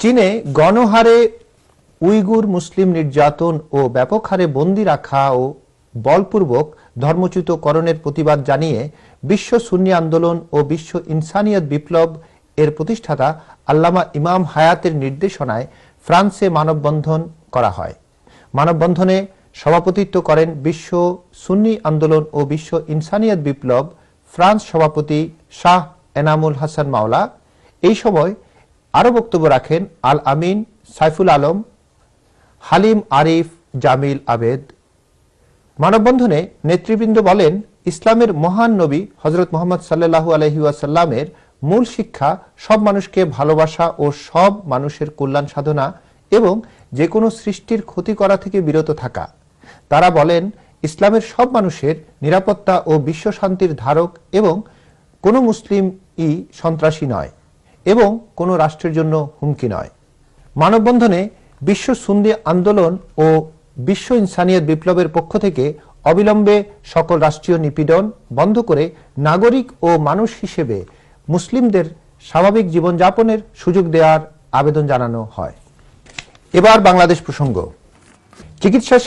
চীনে গণহারে উইগুর মুসলিম নির্যাতন ও ব্যাপক হারে বন্দী রাখা ও বলপূর্বক ধর্মচ্যুতকরণের প্রতিবাদ জানিয়ে বিশ্ব সুন্নি আন্দোলন ও বিশ্ব ইনসানিয়ত বিপ্লব এর প্রতিষ্ঠাতা আল্লামা ইমাম হায়াতের নির্দেশনায় ফ্রান্সে মানববন্ধন করা হয়। মানববন্ধনে সভাপতিত্ব করেন বিশ্ব সুন্নি আন্দোলন ও বিশ্ব ইনসানিয়ত বিপ্লব ফ্রান্স সভাপতি শাহ এনামুল হাসান মাওলা। এই সময় আরও বক্তব্য রাখেন আল আমিন সাইফুল আলম, হালিম আরিফ জামিল আবেদ। মানববন্ধনে নেতৃবৃন্দ বলেন, ইসলামের মহান নবী হজরত মোহাম্মদ সাল্লাহু আলহি ওয়াসাল্লামের মূল শিক্ষা সব মানুষকে ভালোবাসা ও সব মানুষের কল্যাণ সাধনা এবং যে কোনো সৃষ্টির ক্ষতি করা থেকে বিরত থাকা। তারা বলেন, ইসলামের সব মানুষের নিরাপত্তা ও বিশ্ব শান্তির ধারক এবং কোনো মুসলিম ই সন্ত্রাসী নয়। এবং কোনো রাষ্ট্রের জন্য হুমকি নয়। মানববন্ধনে বিশ্ব সুন্দি আন্দোলন ও বিশ্ব ইনসানিয়ত বিপ্লবের পক্ষ থেকে অবিলম্বে সকল রাষ্ট্রীয় নিপীড়ন বন্ধ করে নাগরিক ও মানুষ হিসেবে মুসলিমদের স্বাভাবিক জীবনযাপনের সুযোগ দেওয়ার আবেদন জানানো হয়। এবার বাংলাদেশ প্রসঙ্গ। চিকিৎসা